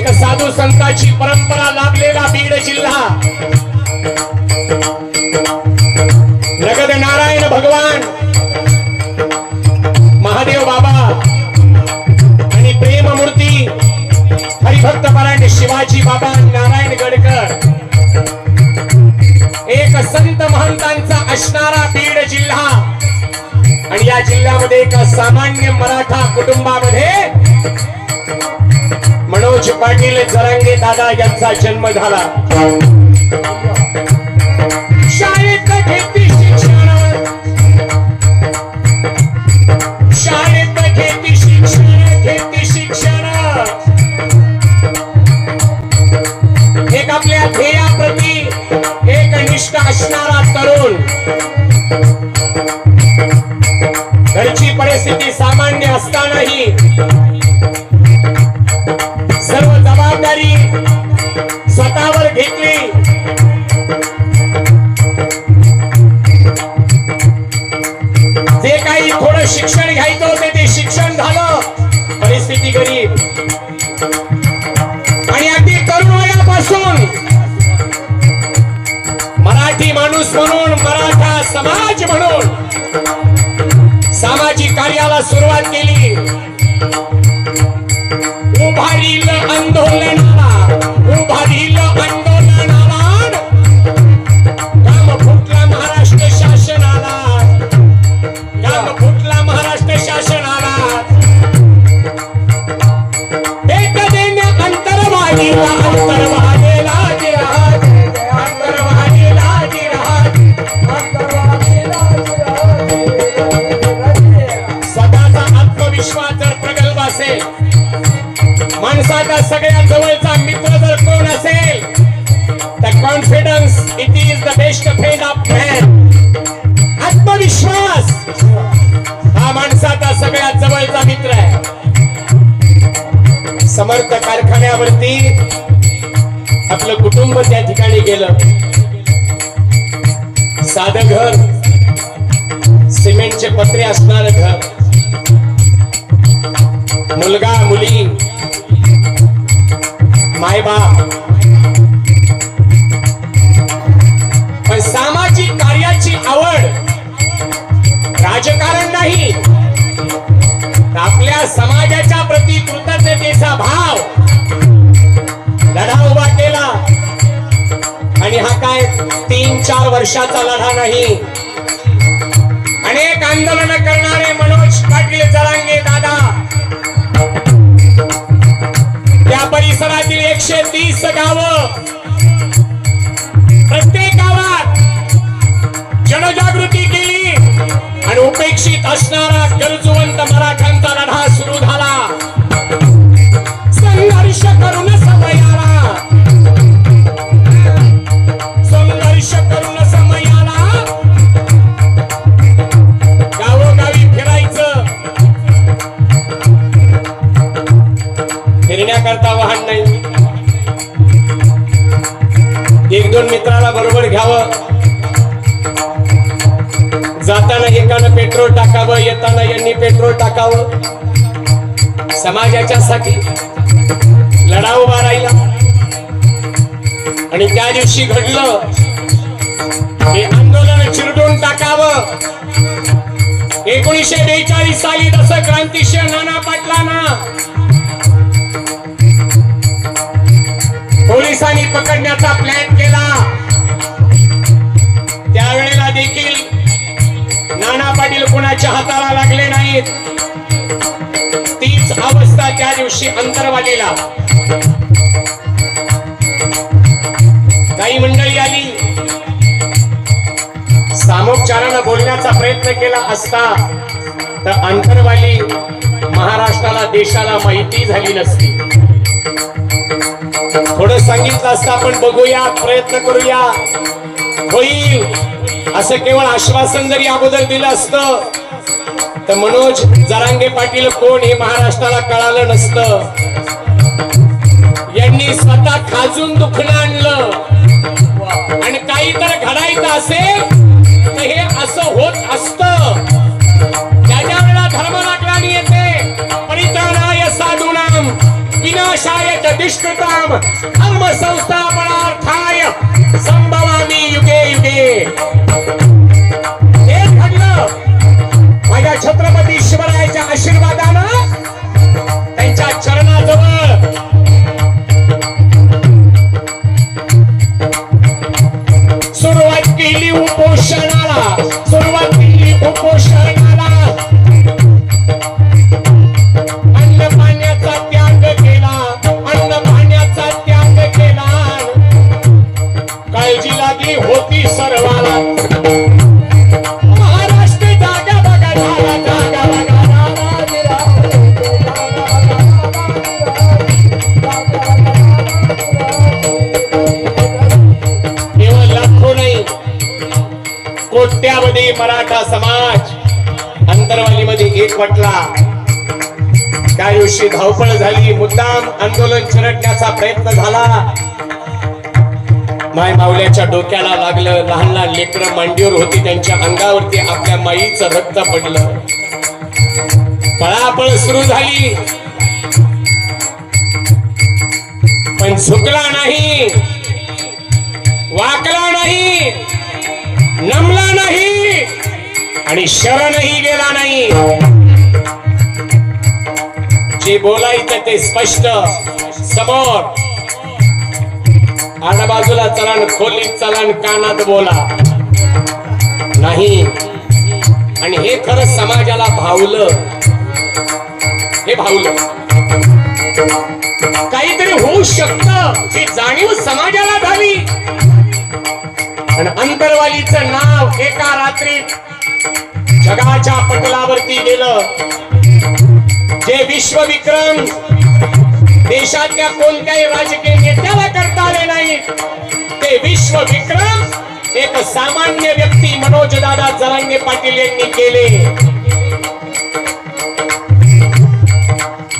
एक साधू संतांची परंपरा लाभलेला बीड जिल्हा. नगद नारायण भगवान महादेव बाबा आणि प्रेममूर्ती हरिभक्त परायण शिवाजी बाबा नारायण गडकर. एक संत महंतांचा असणारा बीड जिल्हा. आणि या जिल्ह्यामध्ये एका सामान्य मराठा कुटुंबामध्ये मनोज पाटील जरांगे दादा यांचा जन्म झाला. शाळेत सामाजिक कार्याला सुरुवात केली. उभारील आंदोलन जवळचा मित्र आहे. समर्थ कारखान्यावरती आपलं कुटुंब त्या ठिकाणी गेलं. साधं घर सिमेंटचे पत्रे असणार घर. मुलगा मुली तीन लढा नाही. अनेक आंदोलन करणारे मनोज पाटील जरांगे दादा. त्या परिसरातील एकशे तीस गावं प्रत्येक गावात जनजागृती केली आणि उपेक्षित असणारा गरजवंत मराठ्यांचा लढा सुरू झाला. मित्राला बरोबर घ्यावं. जाताना एकानं पेट्रोल टाकावं येताना यांनी पेट्रोल टाकावं. समाजाच्या साठी लढा उभा राहिला आणि त्या दिवशी घडलं हे आंदोलन चिरडून टाकावं. एकोणीशे बेचाळीस साली जसं क्रांतिशील नाना पाटलांना. पोलिसांनी पकडण्याचा प्लॅन केला. कोणाच्या हाताला लागले नाहीत. तीच अवस्था त्या दिवशी अंतरवालीला. काही मंडळी आली. सामोपचारानं बोलण्याचा प्रयत्न केला असता तर अंतरवाली महाराष्ट्राला देशाला माहिती झाली नसती. थोडं सांगितलं असतं आपण बघूया प्रयत्न करूया. होईल. असं केवळ आश्वासन जरी अगोदर दिलं असतं तर मनोज जरांगे पाटील कोण हे महाराष्ट्राला कळालं नसतं. यांनी स्वतः खाजून दुखणं आणलं. आणि काही तर घडायचं असेल तर हे असं होत असत. त्याच्या वेळा धर्म लागणारी येते परित्राणाय साधूनाम विनाशाय प्रतिष्ठताम धर्म संस्थापनार्थाय संभवामी युगे युगे. हे घडलं माझ्या छत्रपती शिवरायाच्या आशीर्वादानं त्यांच्या चरणाजवळ सुरुवात केली उपोषणाला. सुरुवात केली उपोषणाला. एकवटला त्या दिवशी धावपळ झाली मुद्दाम आंदोलन चिरडण्याचा प्रयत्न झाला. माय मावल्याच्या डोक्याला लागलं लहान लहान लेकरं मांडीवर होती त्यांच्या अंगावरती आपल्या माईचं रक्त पडलं. पळापळ सुरू झाली. पण झुकला नाही वाकला नाही नमला नाही. आणि शरणही गेला नाही. जे बोलायचं ते स्पष्ट. समोर. आडबाजूला चलन खोलीत चलन कानात बोला. नाही. आणि हे खरं समाजाला भावलं. हे भावलं. काहीतरी होऊ शकतं. ही जाणीव समाजाला झाली. आणि अंतरवालीचं नाव एका रात्रीत जगाच्या पटलावरती गेलं. जे विश्वविक्रम देशातल्या कोणत्याही राजकीय नेत्याला करता आले नाही ते विश्वविक्रम एक सामान्य व्यक्ती मनोज दादा जरांगे पाटील यांनी केले.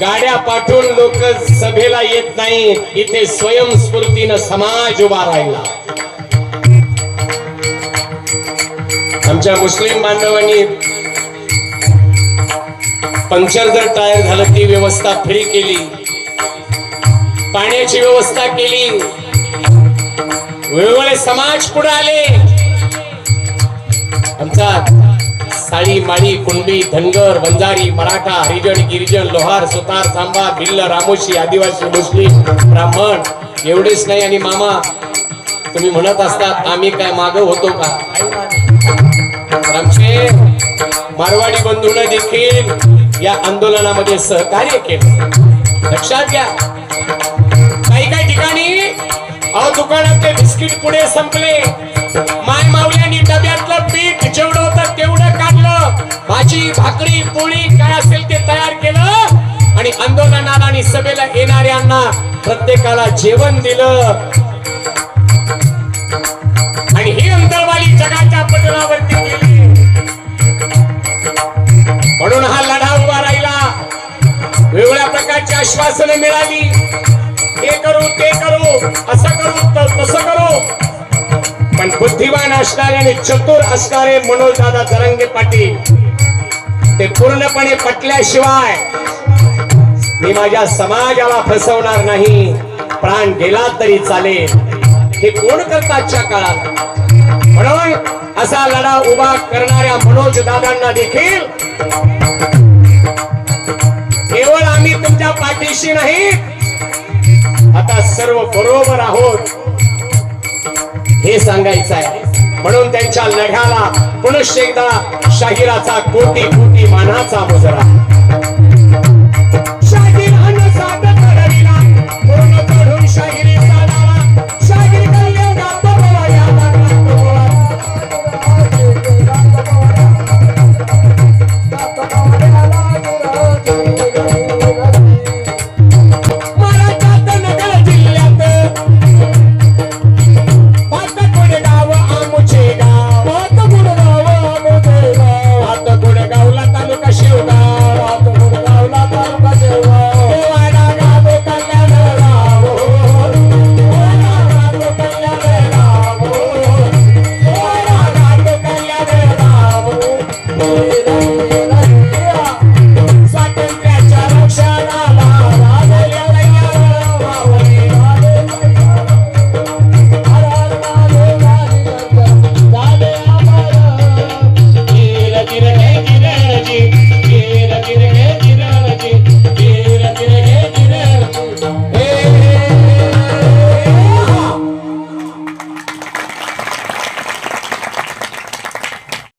गाड्या पाठवून लोक सभेला येत नाहीत इथे स्वयंस्फूर्तीनं समाज उभा राहिला. आमच्या मुस्लिम बांधवांनी पंक्चर जर टायर झालं ती व्यवस्था फ्री केली पाण्याची व्यवस्था केली वेगवेगळे समाज पुढे आले. आमचा साळी माळी कुंडी धनगर बंजारी मराठा हरिजन गिरिजन लोहार सुतार सांबा भिल्ल रामोशी आदिवासी मुस्लिम ब्राह्मण एवढेच नाही. आणि मामा तुम्ही म्हणत असतात आम्ही काय माग होतो का? आमचे मारवाडी बंधूंना देखील या आंदोलनामध्ये सहकार्य केलं. लक्षात घ्या. काही काही ठिकाणी अहो दुकानातले बिस्किट पुढे संपले. माय मावल्यांनी डब्यातलं पीठ जेवढं होतं तेवढं काढलं. भाजी भाकरी पोळी काय असेल ते तयार केलं आणि आंदोलनाला आणि सभेला येणाऱ्यांना प्रत्येकाला जेवण दिलं. आणि ही अंतरवाली जगाच्या पटलावरती आश्वासनं मिळाली. हे करू ते करू असं करू त- तसं करू. पण बुद्धिमान असणारे आणि चतुर असणारे मनोज दादा जरंगे पाटील ते पूर्णपणे पटल्याशिवाय मी माझ्या समाजाला फसवणार नाही. प्राण गेला तरी चालेल. हे कोण करतात आजच्या काळात? म्हणून असा लढा उभा करणाऱ्या मनोज दादांना देखील पाठीशी नाही. आता सर्व बरोबर आहोत. हे सांगायचं आहे. म्हणून त्यांच्या लढ्याला पुनश्च एकदा शाहिराचा कोटी कोटी मानाचा मुजरा